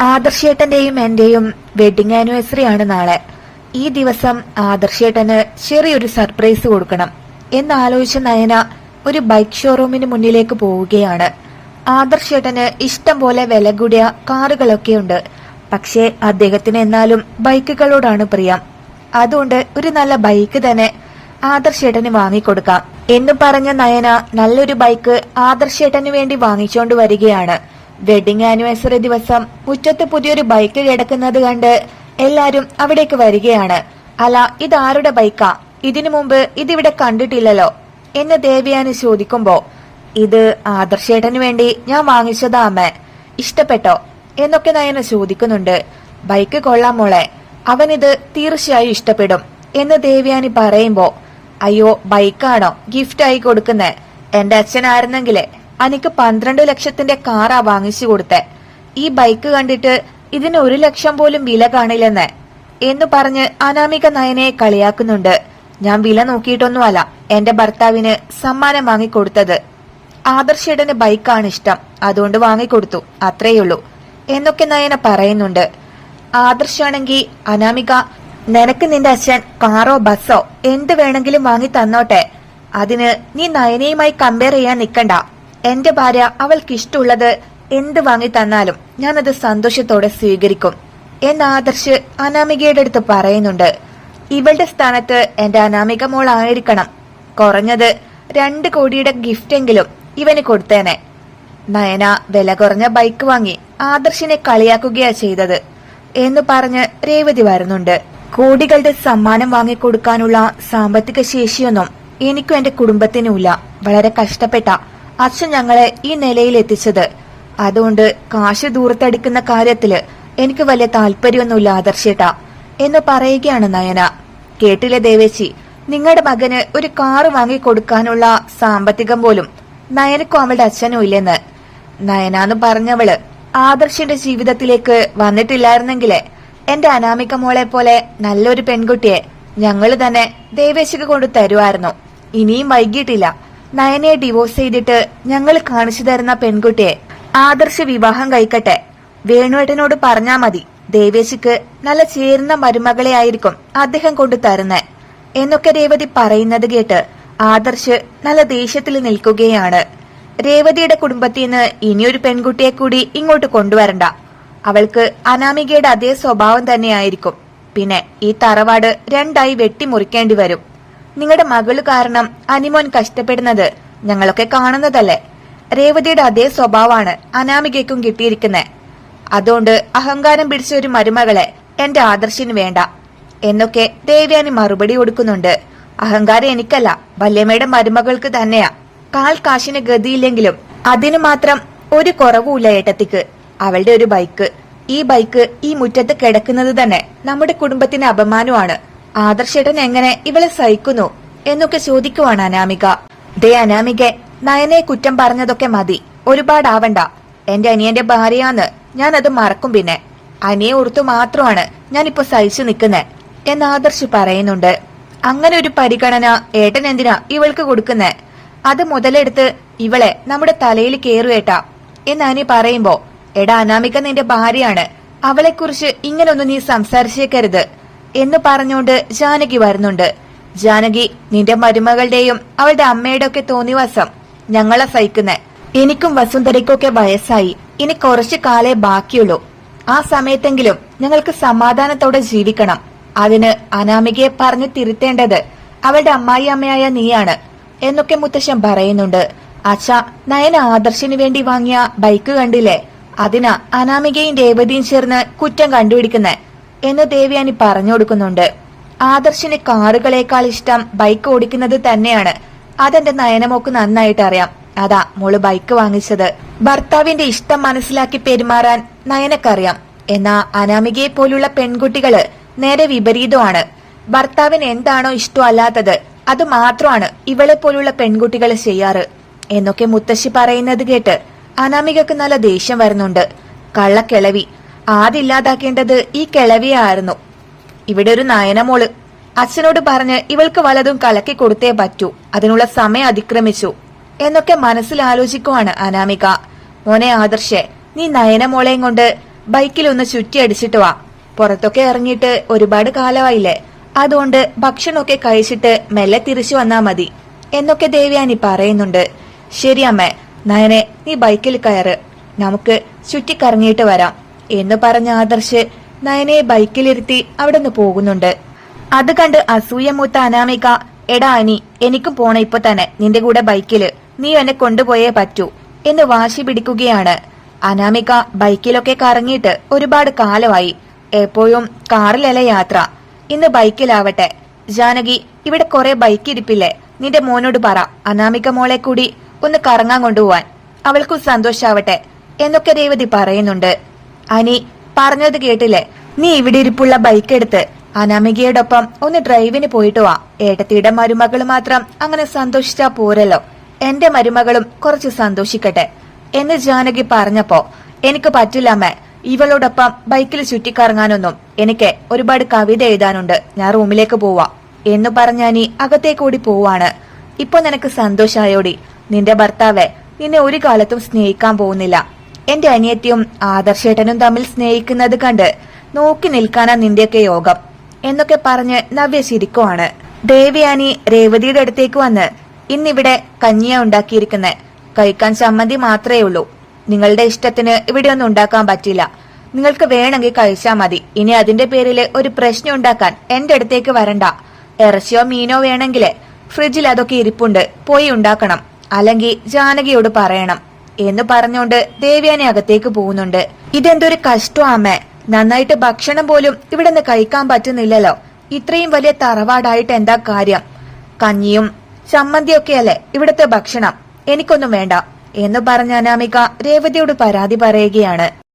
ആദർശേട്ടന്റെയും എന്റെയും wedding anniversary ആണ് നാളെ. ഈ ദിവസം ആദർശേട്ടന് ചെറിയൊരു സർപ്രൈസ് കൊടുക്കണം. എന്നാലോചിച്ച നയന ഒരു ബൈക്ക് ഷോറൂമിന് മുന്നിലേക്ക് പോവുകയാണ്. ആദർശേട്ടന് ഇഷ്ടം പോലെ വില കൂടിയ കാറുകളൊക്കെയുണ്ട് പക്ഷേ അദ്ദേഹത്തിന് എന്നാലും ബൈക്കുകളോടാണ് പ്രിയം. അതുകൊണ്ട് ഒരു നല്ല ബൈക്ക് തന്നെ ആദർശേട്ടന് വാങ്ങിക്കൊടുക്കാം. എന്ന് പറഞ്ഞ നയന നല്ലൊരു ബൈക്ക് ആദർശേട്ടന് വേണ്ടി വാങ്ങിച്ചോണ്ട് വരികയാണ്. വെഡിങ് ആനിവേഴ്സറി ദിവസം മുറ്റത്ത് പുതിയൊരു ബൈക്ക് കിടക്കുന്നത് കണ്ട് എല്ലാരും അവിടേക്ക് വരികയാണ്. അല്ല ഇതാരുടെ ബൈക്കാ? ഇതിനു മുമ്പ് ഇതിവിടെ കണ്ടിട്ടില്ലല്ലോ എന്ന് ദേവയാനി ചോദിക്കുമ്പോ ഇത് ആദർശേട്ടന് വേണ്ടി ഞാൻ വാങ്ങിച്ചതാ അമ്മ. ഇഷ്ടപ്പെട്ടോ? എന്നൊക്കെ നയന ചോദിക്കുന്നുണ്ട്. ബൈക്ക് കൊള്ളാം മോളെ അവനിത് തീർച്ചയായും ഇഷ്ടപ്പെടും എന്ന് ദേവയാനി പറയുമ്പോ അയ്യോ ബൈക്കാണോ ഗിഫ്റ്റായി കൊടുക്കുന്നേ? എന്റെ അച്ഛനായിരുന്നെങ്കിലേ. അനിക്ക് പന്ത്രണ്ട് ലക്ഷത്തിന്റെ കാറാ വാങ്ങിച്ചു കൊടുത്തേ. ഈ ബൈക്ക് കണ്ടിട്ട് ഇതിന് ഒരു ലക്ഷം പോലും വില കാണില്ലെന്ന് എന്ന് പറഞ്ഞ് അനാമിക നയനെ കളിയാക്കുന്നുണ്ട്. ഞാൻ വില നോക്കിയിട്ടൊന്നുമല്ല എന്റെ ഭർത്താവിന് സമ്മാനം വാങ്ങിക്കൊടുത്തത്. ആദർശേടന് ബൈക്കാണ് ഇഷ്ടം അതുകൊണ്ട് വാങ്ങിക്കൊടുത്തു അത്രയുള്ളൂ എന്നൊക്കെ നയന പറയുന്നുണ്ട്. ആദർശാണെങ്കി അനാമിക നിനക്ക് നിന്റെ അച്ഛൻ കാറോ ബസ്സോ എന്ത് വേണമെങ്കിലും വാങ്ങി തന്നോട്ടെ അതിന് നീ നയനയുമായി കമ്പയർ ചെയ്യാൻ നിക്കണ്ട എന്റെ ഭാര്യ അവൾക്ക് ഇഷ്ടമുള്ളത് എന്ത് വാങ്ങി തന്നാലും ഞാനത് സന്തോഷത്തോടെ സ്വീകരിക്കും. എന്ന് ആദർശ് അനാമികയുടെ അടുത്ത് പറയുന്നുണ്ട്. ഇവളുടെ സ്ഥാനത്ത് എന്റെ അനാമിക മോൾ ആയിരിക്കണം കുറഞ്ഞത് രണ്ട് കോടിയുടെ ഗിഫ്റ്റെങ്കിലും ഇവന് കൊടുത്തേനെ. നയന വില കുറഞ്ഞ ബൈക്ക് വാങ്ങി ആദർശിനെ കളിയാക്കുകയാ ചെയ്തത് എന്ന് പറഞ്ഞ് രേവതി വരുന്നുണ്ട്. കോടികളുടെ സമ്മാനം വാങ്ങിക്കൊടുക്കാനുള്ള സാമ്പത്തിക ശേഷിയൊന്നും എനിക്കും എന്റെ കുടുംബത്തിനുമില്ല. വളരെ കഷ്ടപ്പെട്ട അച്ഛൻ ഞങ്ങളെ ഈ നിലയിൽ എത്തിച്ചത് അതുകൊണ്ട് കാശ് ദൂരത്തടിക്കുന്ന കാര്യത്തിൽ എനിക്ക് വലിയ താല്പര്യമൊന്നുമില്ല ആദർശേട്ടാ എന്ന് പറയുകയാണ് നയന. കേട്ടില്ലേ ദേവേശി നിങ്ങളുടെ മകന് ഒരു കാറ് വാങ്ങി കൊടുക്കാനുള്ള സാമ്പത്തികം പോലും നയനക്കും അവളുടെ അച്ഛനും ഇല്ലെന്ന്. നയനാന്ന് പറഞ്ഞവൾ ആദർശിന്റെ ജീവിതത്തിലേക്ക് വന്നിട്ടില്ലായിരുന്നെങ്കിലേ എന്റെ അനാമിക മോളെ പോലെ നല്ലൊരു പെൺകുട്ടിയെ ഞങ്ങൾ തന്നെ ദേവേശിക്ക് കൊണ്ട് തരുമായിരുന്നു. ഇനിയും വൈകിട്ടില്ല. നയനയെ ഡിവോഴ്സ് ചെയ്തിട്ട് ഞങ്ങൾ കാണിച്ചു തരുന്ന പെൺകുട്ടിയെ ആദർശ വിവാഹം കഴിക്കട്ടെ. വേണുവേട്ടനോട് പറഞ്ഞാ മതി. ദേവേശിക്ക് നല്ല ചേരുന്ന മരുമകളെ ആയിരിക്കും അദ്ദേഹം കൊണ്ട് തരുന്നേ. എന്നൊക്കെ രേവതി പറയുന്നത് കേട്ട് ആദർശ് നല്ല ദേഷ്യത്തിൽ നിൽക്കുകയാണ്. രേവതിയുടെ കുടുംബത്തിൽ നിന്ന് ഇനിയൊരു പെൺകുട്ടിയെ കൂടി ഇങ്ങോട്ട് കൊണ്ടുവരണ്ട. അവൾക്ക് അനാമികയുടെ അതേ സ്വഭാവം തന്നെയായിരിക്കും. പിന്നെ ഈ തറവാട് രണ്ടായി വെട്ടിമുറിക്കേണ്ടി വരും. നിങ്ങളുടെ മകൾ കാരണം അനിമോൻ കഷ്ടപ്പെടുന്നത് ഞങ്ങളൊക്കെ കാണുന്നതല്ലേ? രേവതിയുടെ അതേ സ്വഭാവമാണ് അനാമികയ്ക്കും കിട്ടിയിരിക്കുന്നത് അതുകൊണ്ട് അഹങ്കാരം പിടിച്ച ഒരു മരുമകളെ എന്റെ ആദർശിന് വേണ്ട. എന്നൊക്കെ ദേവ്യാനി മറുപടി കൊടുക്കുന്നുണ്ട്. അഹങ്കാരം എനിക്കല്ല വല്യമ്മയുടെ മരുമകൾക്ക് തന്നെയാ. കാൽ കാശിന് ഗതിയില്ലെങ്കിലും അതിനു മാത്രം ഒരു കുറവുമില്ല ഏട്ടത്തിക്ക്. അവളുടെ ഒരു ബൈക്ക്. ഈ ബൈക്ക് ഈ മുറ്റത്ത് കിടക്കുന്നത് തന്നെ നമ്മുടെ കുടുംബത്തിന് അപമാനമാണ്. ആദർശേട്ടൻ എങ്ങനെ ഇവളെ സഹിക്കുന്നു എന്നൊക്കെ ചോദിക്കുവാണ് അനാമിക. ദേ അനാമിക നയനെ കുറ്റം പറഞ്ഞതൊക്കെ മതി. ഒരുപാടാവണ്ട. എന്റെ അനിയന്റെ ഭാര്യയാന്ന് ഞാൻ അത് മറക്കും പിന്നെ. അനിയെ ഓർത്തു മാത്രമാണ് ഞാനിപ്പോ സഹിച്ചു നിൽക്കുന്നെ എന്ന് ആദർശ് പറയുന്നുണ്ട്. അങ്ങനെ ഒരു പരിഗണന ഏട്ടൻ എന്തിനാ ഇവൾക്ക് കൊടുക്കുന്നേ? അത് മുതലെടുത്ത് ഇവളെ നമ്മുടെ തലയിൽ കേറുവേട്ടാ എന്ന് അനി പറയുമ്പോ എടാ അനാമിക നിന്റെ ഭാര്യയാണ്. അവളെക്കുറിച്ച് ഇങ്ങനൊന്നും നീ സംസാരിച്ചേക്കരുത്. എന്ന് പറഞ്ഞുകൊണ്ട് ജാനകി വരുന്നുണ്ട്. ജാനകി നിന്റെ മരുമകളുടെയും അവളുടെ അമ്മയുടെ ഒക്കെ തോന്നിവാസം ഞങ്ങളെ സഹിക്കുന്നേ. എനിക്കും വസുന്ധരയ്ക്കൊക്കെ വയസ്സായി. ഇനി കുറച്ചു കാലേ ബാക്കിയുള്ളൂ. ആ സമയത്തെങ്കിലും ഞങ്ങൾക്ക് സമാധാനത്തോടെ ജീവിക്കണം. അതിന് അനാമികയെ പറഞ്ഞു തിരുത്തേണ്ടത് അവളുടെ അമ്മായി അമ്മയായ നീയാണ് എന്നൊക്കെ മുത്തശ്ശൻ പറയുന്നുണ്ട്. അച്ഛ നയന ആദർശിന് വേണ്ടി വാങ്ങിയ ബൈക്ക് കണ്ടില്ലേ? അതിനാ അനാമികയും രേവതിയും ചേർന്ന് കുറ്റം കണ്ടുപിടിക്കുന്നെ. എന്ന് ദേവയാനി പറഞ്ഞു കൊടുക്കുന്നുണ്ട്. ആദർശിന് കാറുകളേക്കാൾ ഇഷ്ടം ബൈക്ക് ഓടിക്കുന്നത് തന്നെയാണ്. അതെന്റെ നയനമോക്ക് നന്നായിട്ട് അറിയാം. അതാ മോൾ ബൈക്ക് വാങ്ങിച്ചത്. ഭർത്താവിന്റെ ഇഷ്ടം മനസ്സിലാക്കി പെരുമാറാൻ നയനക്കറിയാം. എന്നാ അനാമികയെ പോലുള്ള പെൺകുട്ടികൾ നേരെ വിപരീതമാണ്. ഭർത്താവിന് എന്താണോ ഇഷ്ടമല്ലാത്തത് അത് മാത്രമാണ് ഇവളെ പോലുള്ള പെൺകുട്ടികൾ ചെയ്യാറ്. എന്നൊക്കെ മുത്തശ്ശി പറയുന്നത് കേട്ട് അനാമികക്ക് നല്ല ദേഷ്യം വരുന്നുണ്ട്. കള്ളക്കിളവി. ആദ്യമില്ലാതാക്കേണ്ടത് ഈ കിളവിയായിരുന്നു. ഇവിടെ ഒരു നയനമോൾ അച്ഛനോട് പറഞ്ഞ് ഇവൾക്ക് വലതും കലക്കി കൊടുത്തേ പറ്റൂ. അതിനുള്ള സമയം അതിക്രമിച്ചു. എന്നൊക്കെ മനസ്സിലാലോചിക്കുവാണ് അനാമിക. മോനെ ആദർശെ നീ നയനമോളെയും കൊണ്ട് ബൈക്കിലൊന്ന് ചുറ്റി അടിച്ചിട്ട് വാ. പുറത്തൊക്കെ ഇറങ്ങിയിട്ട് ഒരുപാട് കാലമായില്ലേ. അതുകൊണ്ട് ഭക്ഷണമൊക്കെ കഴിച്ചിട്ട് മെല്ലെ തിരിച്ചു വന്നാ മതി. എന്നൊക്കെ ദേവ്യാനി പറയുന്നുണ്ട്. ശരി അമ്മേ നയനെ നീ ബൈക്കിൽ കയറ്. നമുക്ക് ചുറ്റിക്കറങ്ങിയിട്ട് വരാം. എന്ന് പറഞ്ഞ ആദർശ് നയനെ ബൈക്കിലിരുത്തി അവിടെ നിന്ന് പോകുന്നുണ്ട്. അത് കണ്ട് അസൂയ മൂത്ത അനാമിക എടാ അനി എനിക്കും പോണ ഇപ്പൊ തന്നെ. നിന്റെ കൂടെ ബൈക്കിൽ. നീ എന്നെ കൊണ്ടുപോയേ പറ്റൂ. എന്ന് വാശി പിടിക്കുകയാണ്. അനാമിക ബൈക്കിലൊക്കെ കറങ്ങിയിട്ട് ഒരുപാട് കാലമായി. എപ്പോഴും കാറിലല്ല യാത്ര. ഇന്ന് ബൈക്കിലാവട്ടെ. ജാനകി ഇവിടെ കുറെ ബൈക്ക് ഇരിപ്പില്ലേ നിന്റെ മോനോട് പറ. അനാമിക മോളെ കൂടി ഒന്ന് കറങ്ങാൻ കൊണ്ടുപോവാൻ. അവൾക്കും സന്തോഷാവട്ടെ. എന്നൊക്കെ രേവതി പറയുന്നുണ്ട്. അനി പറഞ്ഞത് കേട്ടില്ലേ? നീ ഇവിടെ ഇരിപ്പുള്ള ബൈക്ക് എടുത്ത് അനാമികയോടൊപ്പം ഒന്ന് ഡ്രൈവിന് പോയിട്ട് വാ. ഏട്ടത്തിയുടെ മരുമകൾ മാത്രം അങ്ങനെ സന്തോഷിച്ചാ പോരല്ലോ. എന്റെ മരുമകളും കുറച്ച് സന്തോഷിക്കട്ടെ. എന്ന് ജാനകി പറഞ്ഞപ്പോ എനിക്ക് പറ്റില്ലമ്മേ ഇവളോടൊപ്പം ബൈക്കിൽ ചുറ്റിക്കറങ്ങാനൊന്നും എനിക്ക് ഒരുപാട് കവിത എഴുതാനുണ്ട്. ഞാൻ റൂമിലേക്ക് പോവാ. എന്ന് പറഞ്ഞാനി അകത്തേക്കൂടി പോവാണ്. ഇപ്പൊ നിനക്ക് സന്തോഷായോടി. നിന്റെ ഭർത്താവെ നിന്നെ ഒരു കാലത്തും സ്നേഹിക്കാൻ പോകുന്നില്ല. എന്റെ അനിയത്തിയും ആദർശേട്ടനും തമ്മിൽ സ്നേഹിക്കുന്നത് കണ്ട് നോക്കി നിൽക്കാനാ നിന്റെയൊക്കെ യോഗം എന്നൊക്കെ പറഞ്ഞ് നവ്യ ശിരിക്കുവാണ് ദേവിയാനി രേവതിയുടെ അടുത്തേക്ക് വന്ന് ഇന്നിവിടെ കഞ്ഞിയ ഉണ്ടാക്കിയിരിക്കുന്നെ. കഴിക്കാൻ സമ്മതി മാത്രമേ ഉള്ളൂ. നിങ്ങളുടെ ഇഷ്ടത്തിന് ഇവിടെ ഒന്നും ഉണ്ടാക്കാൻ പറ്റില്ല. നിങ്ങൾക്ക് വേണമെങ്കിൽ കഴിച്ചാൽ മതി. ഇനി അതിന്റെ പേരിൽ ഒരു പ്രശ്നം ഉണ്ടാക്കാൻ എന്റെ അടുത്തേക്ക് വരണ്ട. ഇറച്ചിയോ മീനോ വേണമെങ്കിൽ ഫ്രിഡ്ജിൽ അതൊക്കെ ഇരിപ്പുണ്ട്. പോയി ഉണ്ടാക്കണം. അല്ലെങ്കിൽ ജാനകിയോട് പറയണം. എന്ന് പറഞ്ഞുകൊണ്ട് ദേവ്യാനി അകത്തേക്ക് പോകുന്നുണ്ട്. ഇതെന്തൊരു കഷ്ടം അമ്മ. നന്നായിട്ട് ഭക്ഷണം പോലും ഇവിടെ നിന്ന് കഴിക്കാൻ പറ്റുന്നില്ലല്ലോ. ഇത്രയും വലിയ തറവാടായിട്ട് എന്താ കാര്യം? കഞ്ഞിയും ചമ്മന്തിയൊക്കെയല്ലേ ഇവിടുത്തെ ഭക്ഷണം? എനിക്കൊന്നും വേണ്ട എന്ന് പറഞ്ഞ അനാമിക രേവതിയോട് പരാതി പറയുകയാണ്.